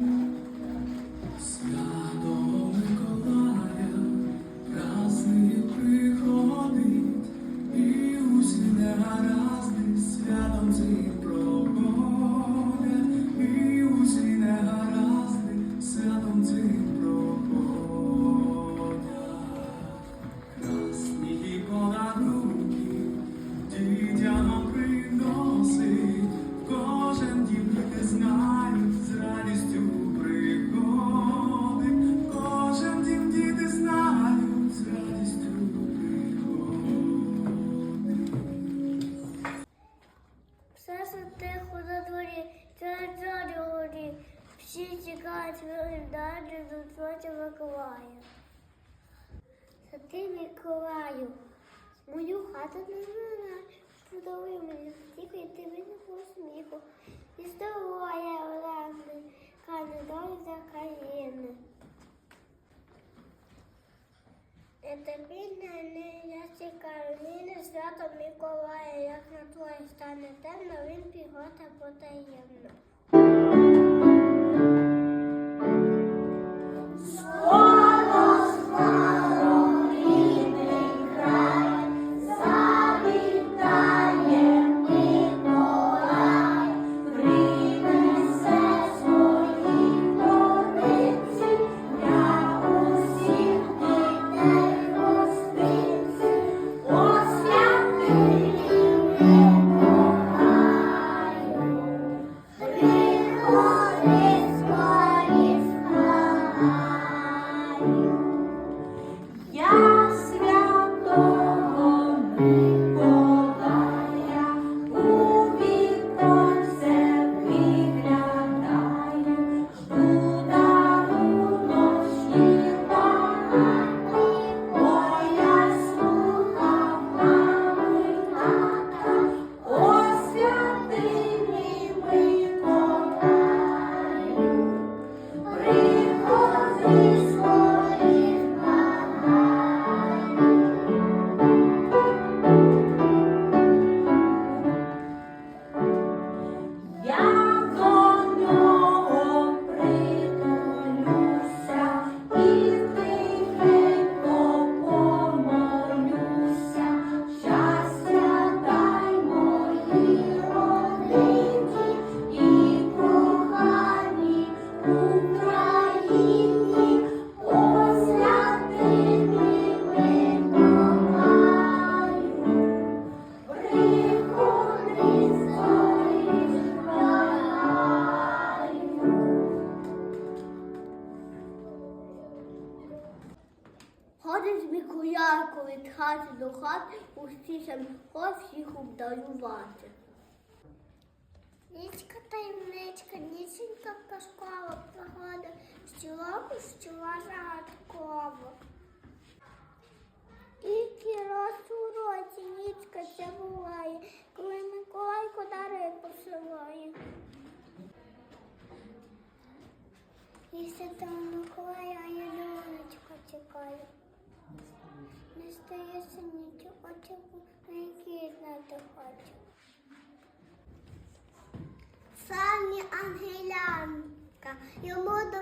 Свято Миколая, праздник приходить, виглядати до Святого. Святий Миколаю, мою хату не знає, подаруй мені тільки ти мені посміху. І здоров'я каже долі за країни. І тобі не, не я чекаю, нині свято Миколая, як на твоє стане темно, він пігота потаємно. Хати до хати, усім ход всіх обдарувати. Нічка таємничка, ніченька казкова пригода, щороку щова загадкова. Тільки раз у році нічка це буває, коли Миколайко дари посилає. І Святого Миколая чого на який знати хочу. Самі ангелянка йому допомагають,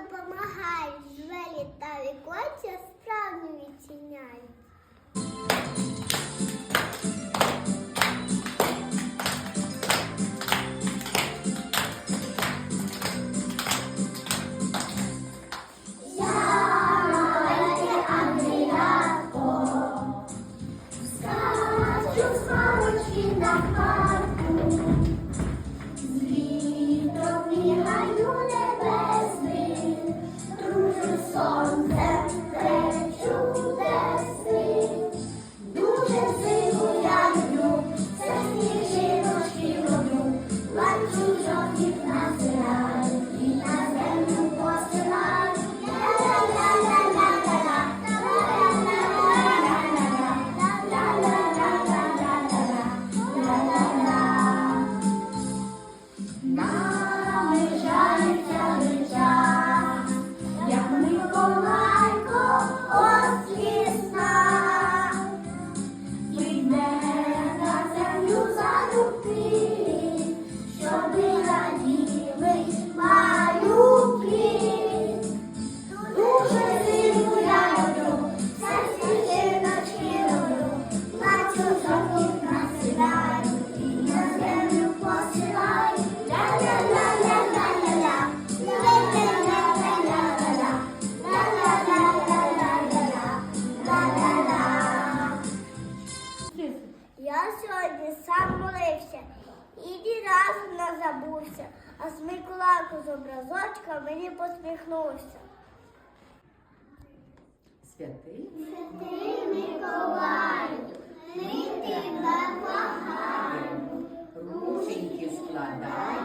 а з з образочка мені посміхнувся. Святий Святий Миколаю, ми тебе благаємо. рученьки складай